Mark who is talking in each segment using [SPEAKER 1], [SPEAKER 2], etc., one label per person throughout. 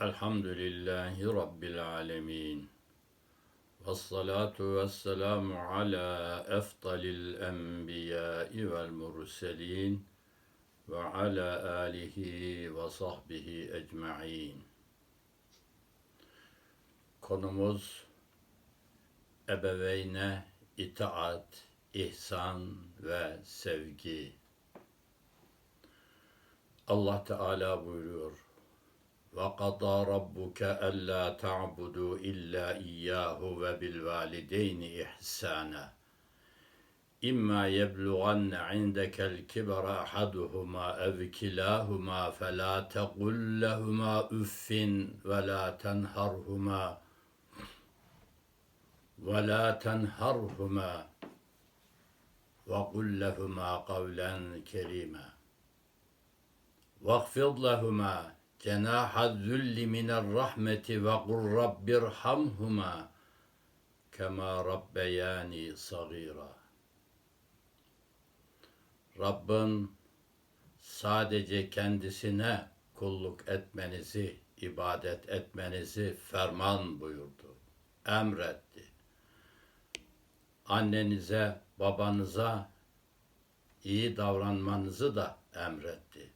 [SPEAKER 1] Elhamdülillahi Rabbil alemin. Vessalatu vesselamu ala efdalil enbiyai vel murselin ve ala alihi ve sahbihi ecma'in. Konumuz ebeveyne itaat, ihsan ve sevgi. Allah Teala buyuruyor. وَقَضَى رَبُّكَ أَلَّا تَعْبُدُوا إِلَّا إِيَّاهُ وَبِالْوَالِدَيْنِ إِحْسَانًا إِمَّا يَبْلُغَنَّ عِندَكَ الْكِبَرَ أَحَدُهُمَا أَوْ كِلَاهُمَا فَلَا تَقُل لَّهُمَا أُفٍّ وَلَا تَنْهَرْهُمَا وَلَا تَنْهَرْهُمَا وَقُل لَّهُمَا قَوْلًا كَرِيمًا واخفض لهما cenaha zülli minel rahmeti ve kur rabbirhamhuma kema rabbeyani sagira. Rabbin sadece kendisine kulluk etmenizi, ibadet etmenizi ferman buyurdu, emretti. Annenize, babanıza iyi davranmanızı da emretti.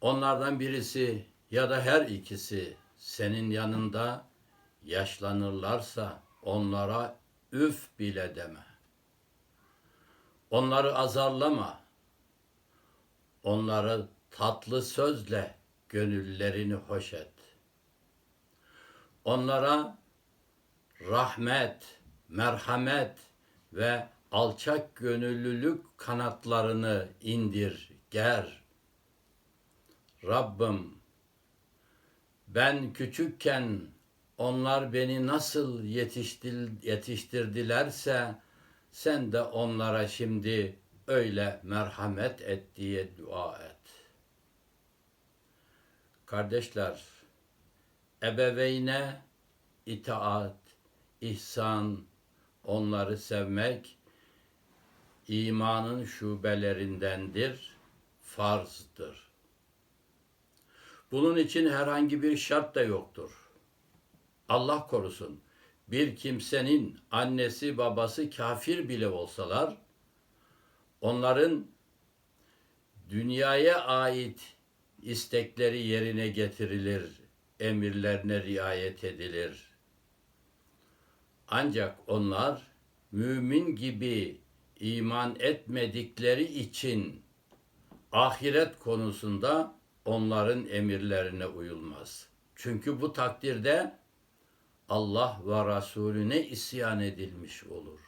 [SPEAKER 1] Onlardan birisi ya da her ikisi senin yanında yaşlanırlarsa onlara üf bile deme. Onları azarlama. Onları tatlı sözle gönüllerini hoş et. Onlara rahmet, merhamet ve alçak gönüllülük kanatlarını indir, ger. Rabbim ben küçükken onlar beni nasıl yetiştir, yetiştirdilerse sen de onlara şimdi öyle merhamet et diye dua et. Kardeşler, ebeveyne itaat, ihsan, onları sevmek imanın şubelerindendir, farzdır. Bunun için herhangi bir şart da yoktur. Allah korusun. Bir kimsenin annesi babası kafir bile olsalar onların dünyaya ait istekleri yerine getirilir, emirlerine riayet edilir. Ancak onlar mümin gibi iman etmedikleri için ahiret konusunda onların emirlerine uyulmaz. Çünkü bu takdirde Allah ve Resulüne isyan edilmiş olur.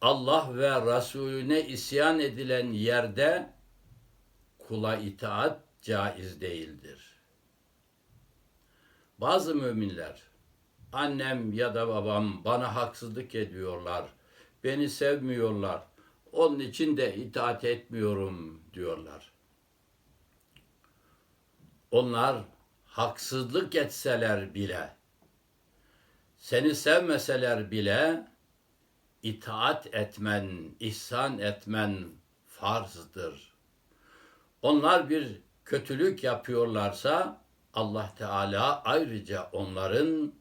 [SPEAKER 1] Allah ve Resulüne isyan edilen yerde kula itaat caiz değildir. Bazı müminler annem ya da babam bana haksızlık ediyorlar, beni sevmiyorlar, onun için de itaat etmiyorum diyorlar. Onlar haksızlık etseler bile, seni sevmeseler bile itaat etmen, ihsan etmen farzdır. Onlar bir kötülük yapıyorlarsa Allah Teala ayrıca onların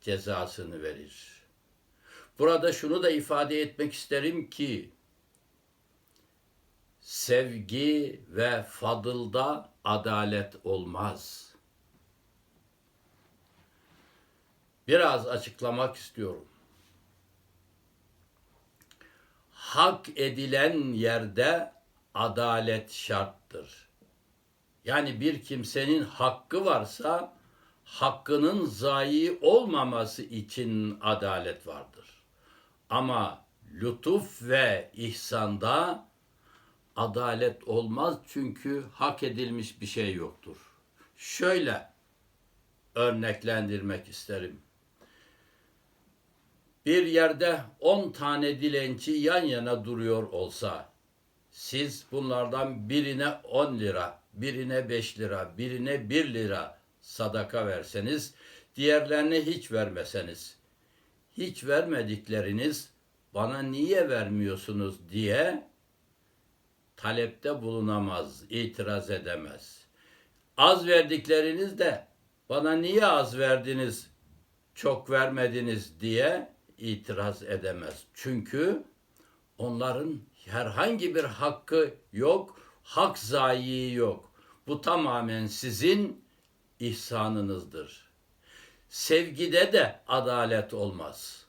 [SPEAKER 1] cezasını verir. Burada şunu da ifade etmek isterim ki sevgi ve fadılda adalet olmaz. Biraz açıklamak istiyorum. Hak edilen yerde adalet şarttır. Yani bir kimsenin hakkı varsa hakkının zayi olmaması için adalet vardır. Ama lütuf ve ihsanda adalet olmaz çünkü hak edilmiş bir şey yoktur. Şöyle örneklendirmek isterim. Bir yerde on tane dilenci yan yana duruyor olsa, siz bunlardan birine on lira, birine beş lira, birine bir lira sadaka verseniz, diğerlerine hiç vermeseniz, hiç vermedikleriniz bana niye vermiyorsunuz diye talepte bulunamaz, itiraz edemez. Az verdikleriniz de bana niye az verdiniz, çok vermediniz diye itiraz edemez. Çünkü onların herhangi bir hakkı yok, hak zayi yok. Bu tamamen sizin ihsanınızdır. Sevgide de adalet olmaz.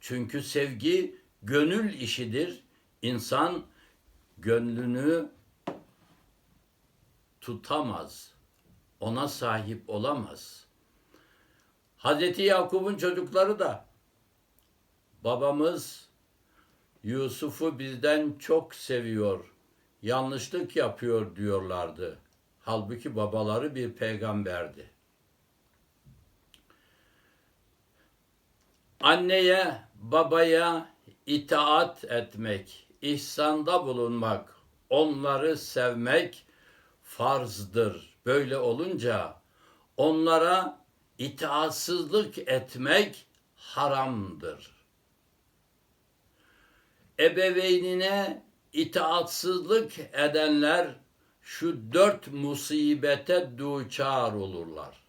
[SPEAKER 1] Çünkü sevgi gönül işidir. İnsan gönlünü tutamaz. Ona sahip olamaz. Hazreti Yakup'un çocukları da babamız Yusuf'u bizden çok seviyor, yanlışlık yapıyor diyorlardı. Halbuki babaları bir peygamberdi. Anneye, babaya itaat etmek, ihsanda bulunmak, onları sevmek farzdır. Böyle olunca onlara itaatsızlık etmek haramdır. Ebeveynine itaatsızlık edenler şu dört musibete duçar olurlar.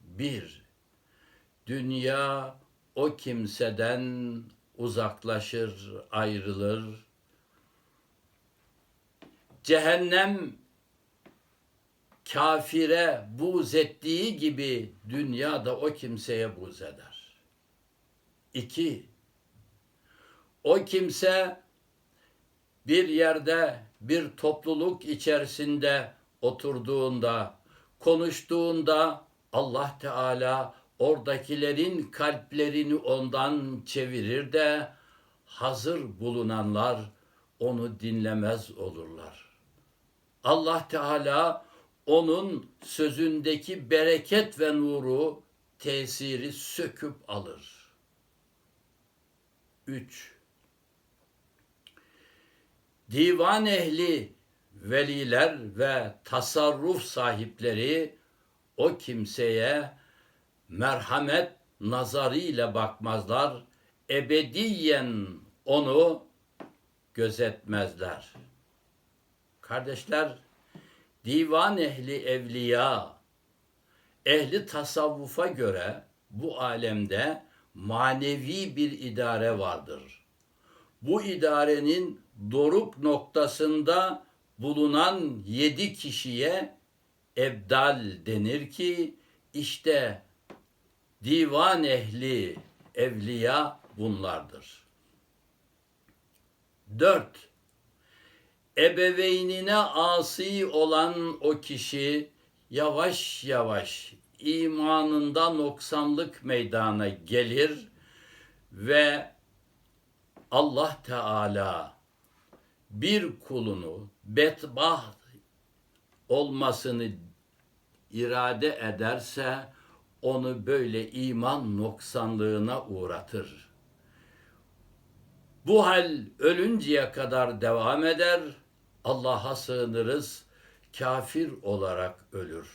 [SPEAKER 1] Bir, dünya o kimseden uzaklaşır, ayrılır. Cehennem kafire buz ettiği gibi dünya da o kimseye buz eder. İki, o kimse bir yerde bir topluluk içerisinde oturduğunda, konuştuğunda Allah Teala oradakilerin kalplerini ondan çevirir de hazır bulunanlar onu dinlemez olurlar. Allah Teala onun sözündeki bereket ve nuru tesiri söküp alır. 3. Divan ehli veliler ve tasarruf sahipleri o kimseye merhamet nazarıyla bakmazlar, ebediyen onu gözetmezler. Kardeşler, divan ehli evliya, ehli tasavvufa göre bu alemde manevi bir idare vardır. Bu idarenin doruk noktasında bulunan yedi kişiye ebdal denir ki işte divan ehli evliya bunlardır. Dört, ebeveynine asi olan o kişi yavaş yavaş imanında noksanlık meydana gelir ve Allah Teala bir kulunu betbah olmasını irade ederse onu böyle iman noksanlığına uğratır. Bu hal ölünceye kadar devam eder. Allah'a sığınırız. Kafir olarak ölür.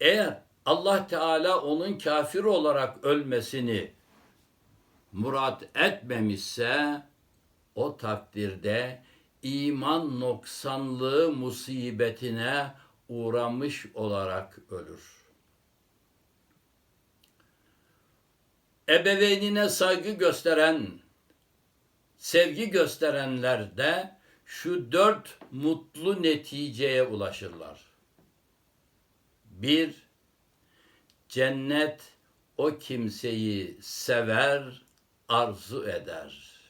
[SPEAKER 1] Eğer Allah Teala onun kafir olarak ölmesini murat etmemişse o takdirde iman noksanlığı musibetine uğramış olarak ölür. Ebeveynine saygı gösteren, sevgi gösterenler de şu dört mutlu neticeye ulaşırlar. Bir, cennet o kimseyi sever, arzu eder.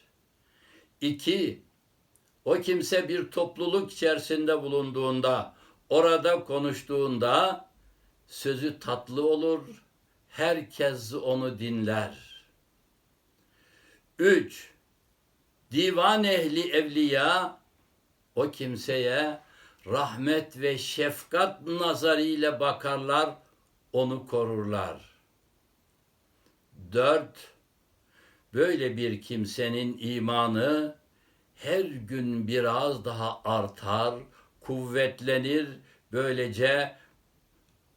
[SPEAKER 1] İki, o kimse bir topluluk içerisinde bulunduğunda, orada konuştuğunda sözü tatlı olur, herkes onu dinler. Üç, divan ehli evliya o kimseye rahmet ve şefkat nazarıyla bakarlar, onu korurlar. Dört, böyle bir kimsenin imanı her gün biraz daha artar, kuvvetlenir, böylece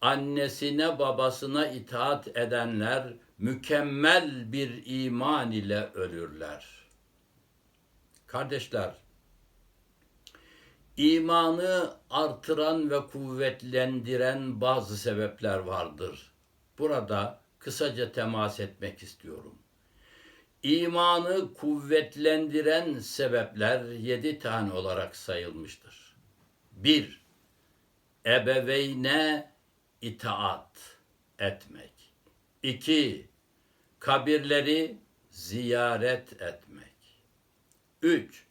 [SPEAKER 1] annesine babasına itaat edenler mükemmel bir iman ile ölürler. Kardeşler, İmanı artıran ve kuvvetlendiren bazı sebepler vardır. Burada kısaca temas etmek istiyorum. İmanı kuvvetlendiren sebepler yedi tane olarak sayılmıştır. Bir, ebeveyne itaat etmek. İki, kabirleri ziyaret etmek. Üç,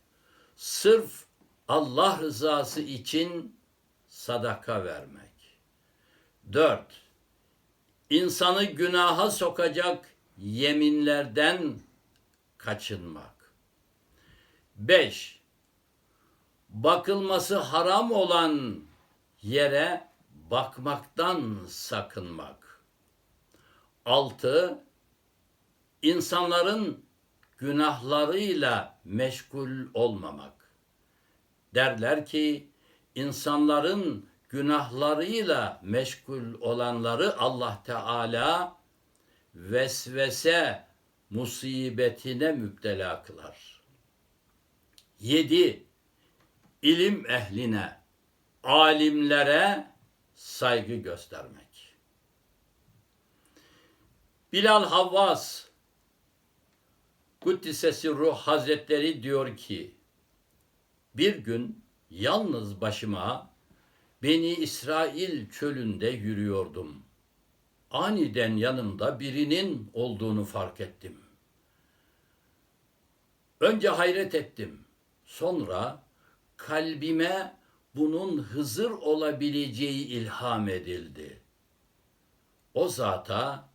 [SPEAKER 1] sırf Allah rızası için sadaka vermek. Dört, insanı günaha sokacak yeminlerden kaçınmak. Beş, bakılması haram olan yere bakmaktan sakınmak. Altı, insanların günahlarıyla meşgul olmamak. Derler ki insanların günahlarıyla meşgul olanları Allah Teala vesvese musibetine müptela kılar. Yedi, ilim ehline, alimlere saygı göstermek. Bilal Havvas Kuddisesi Ruh Hazretleri diyor ki bir gün yalnız başıma Beni İsrail çölünde yürüyordum. Aniden yanımda birinin olduğunu fark ettim. Önce hayret ettim. Sonra kalbime bunun Hızır olabileceği ilham edildi. O zata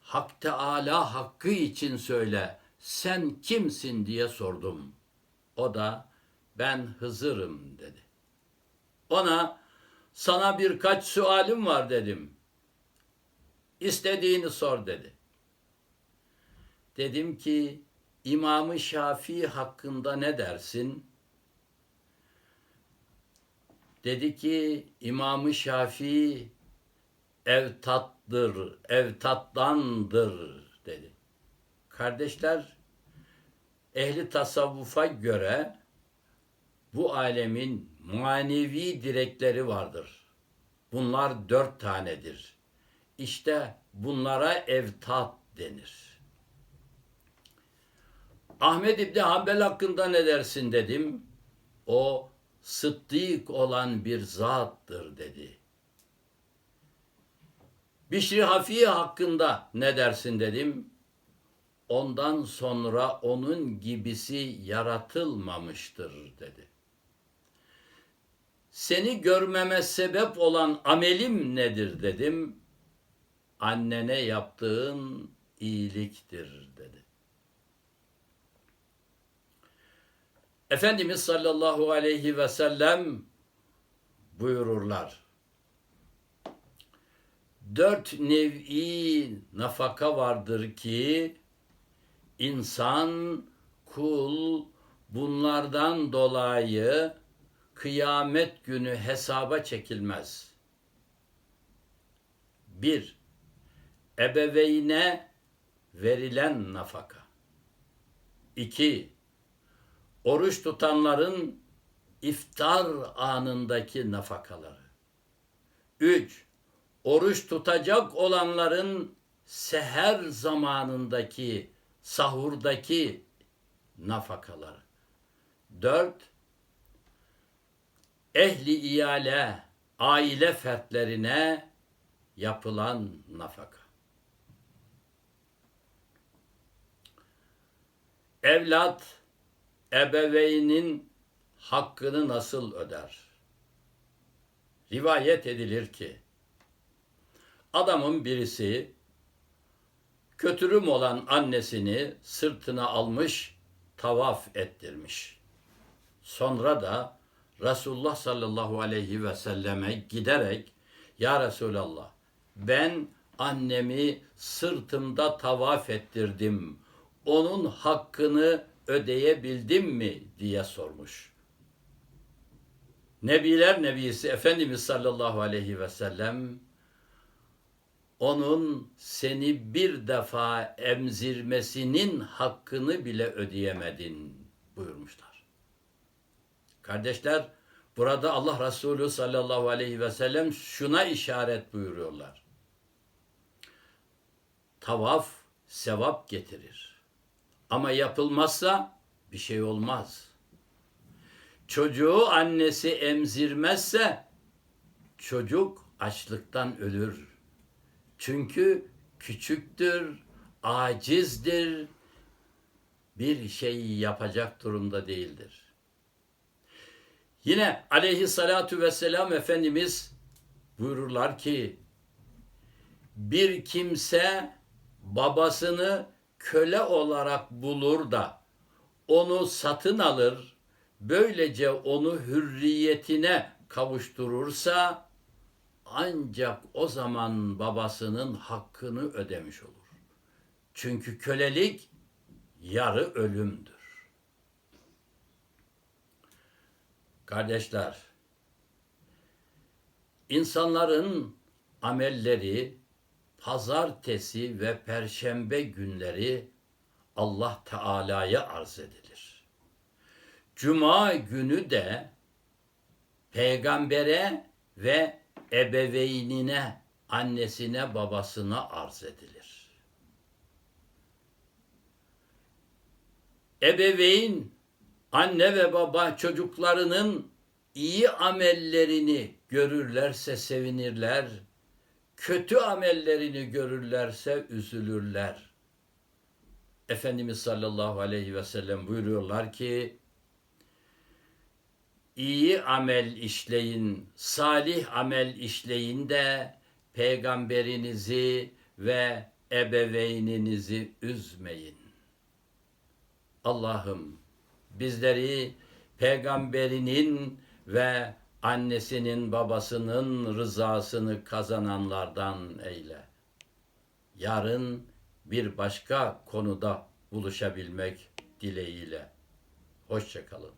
[SPEAKER 1] Hak Teala hakkı için söyle sen kimsin diye sordum. O da ben Hızır'ım dedi. Ona sana birkaç sualim var dedim. İstediğini sor dedi. Dedim ki İmam-ı Şafii hakkında ne dersin? Dedi ki İmam-ı Şafii evtattır, evtattandır dedi. Kardeşler, ehli tasavvufa göre bu alemin manevi direkleri vardır. Bunlar dört tanedir. İşte bunlara evtat denir. Ahmet İbni Hanbel hakkında ne dersin dedim. O sıddık olan bir zattır dedi. Bişri Hafi hakkında ne dersin dedim. Ondan sonra onun gibisi yaratılmamıştır dedi. Seni görmeme sebep olan amelim nedir dedim. Annene yaptığın iyiliktir dedi. Efendimiz sallallahu aleyhi ve sellem buyururlar. Dört nev'i nafaka vardır ki insan, kul bunlardan dolayı kıyamet günü hesaba çekilmez. Bir, ebeveyne verilen nafaka. İki, oruç tutanların iftar anındaki nafakaları. Üç, oruç tutacak olanların seher zamanındaki, sahurdaki nafakaları. Dört, ehli iyale, aile fertlerine yapılan nafaka. Evlat, ebeveynin hakkını nasıl öder? Rivayet edilir ki, adamın birisi kötürüm olan annesini sırtına almış, tavaf ettirmiş. Sonra da Resulullah sallallahu aleyhi ve selleme giderek Ya Resulallah ben annemi sırtımda tavaf ettirdim. Onun hakkını ödeyebildim mi diye sormuş. Nebiler Nebisi Efendimiz sallallahu aleyhi ve sellem onun seni bir defa emzirmesinin hakkını bile ödeyemedin buyurmuşlar. Kardeşler Burada Allah Resulü sallallahu aleyhi ve sellem şuna işaret buyuruyorlar. Tavaf sevap getirir. Ama yapılmazsa bir şey olmaz. Çocuğu annesi emzirmezse çocuk açlıktan ölür. Çünkü küçüktür, acizdir, bir şey yapacak durumda değildir. Yine aleyhissalatu vesselam Efendimiz buyururlar ki bir kimse babasını köle olarak bulur da onu satın alır, böylece onu hürriyetine kavuşturursa ancak o zaman babasının hakkını ödemiş olur. Çünkü kölelik yarı ölümdür. Kardeşler, insanların amelleri pazartesi ve perşembe günleri Allah Teala'ya arz edilir. Cuma günü de peygambere ve ebeveynine, annesine, babasına arz edilir. Ebeveyn, anne ve baba çocuklarının iyi amellerini görürlerse sevinirler, kötü amellerini görürlerse üzülürler. Efendimiz sallallahu aleyhi ve sellem buyuruyorlar ki, iyi amel işleyin, salih amel işleyin de peygamberinizi ve ebeveyninizi üzmeyin. Allah'ım bizleri peygamberinin ve annesinin babasının rızasını kazananlardan eyle. Yarın bir başka konuda buluşabilmek dileğiyle. Hoşçakalın.